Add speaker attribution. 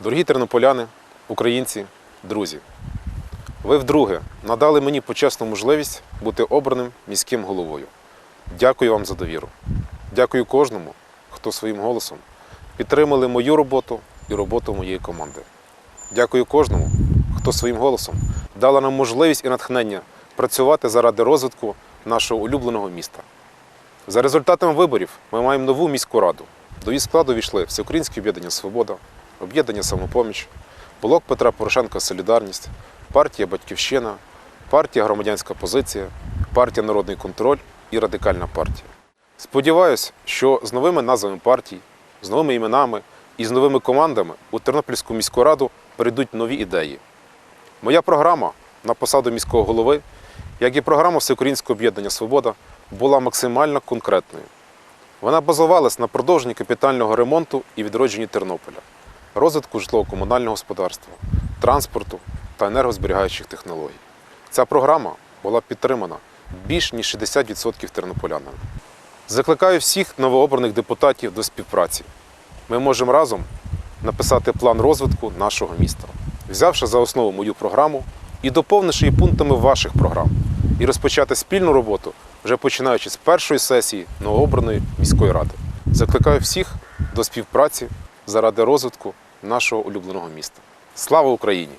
Speaker 1: Дорогі тернополяни, українці, друзі, ви вдруге надали мені почесну можливість бути обраним міським головою. Дякую вам за довіру. Дякую кожному, хто своїм голосом підтримали мою роботу і роботу моєї команди. Дякую кожному, хто своїм голосом дала нам можливість і натхнення працювати заради розвитку нашого улюбленого міста. За результатами виборів ми маємо нову міську раду. До її складу війшли Всеукраїнське об'єднання Свобода, об'єднання Самопоміч, Блок Петра Порошенка Солідарність, партія Батьківщина, партія Громадянська позиція, партія Народний контроль і Радикальна партія. Сподіваюсь, що з новими назвами партій, з новими іменами і з новими командами у Тернопільську міську раду прийдуть нові ідеї. Моя програма на посаду міського голови, як і програма Всеукраїнського об'єднання Свобода, була максимально конкретною. Вона базувалась на продовженні капітального ремонту і відродженні Тернополя, розвитку житлово-комунального господарства, транспорту та енергозберігаючих технологій. Ця програма була підтримана більш ніж 60% тернополянами. Закликаю всіх новообраних депутатів до співпраці. Ми можемо разом написати план розвитку нашого міста, взявши за основу мою програму і доповнивши її пунктами ваших програм, і розпочати спільну роботу вже починаючи з першої сесії новообраної міської ради. Закликаю всіх до співпраці заради розвитку нашого улюбленого міста. Слава Україні!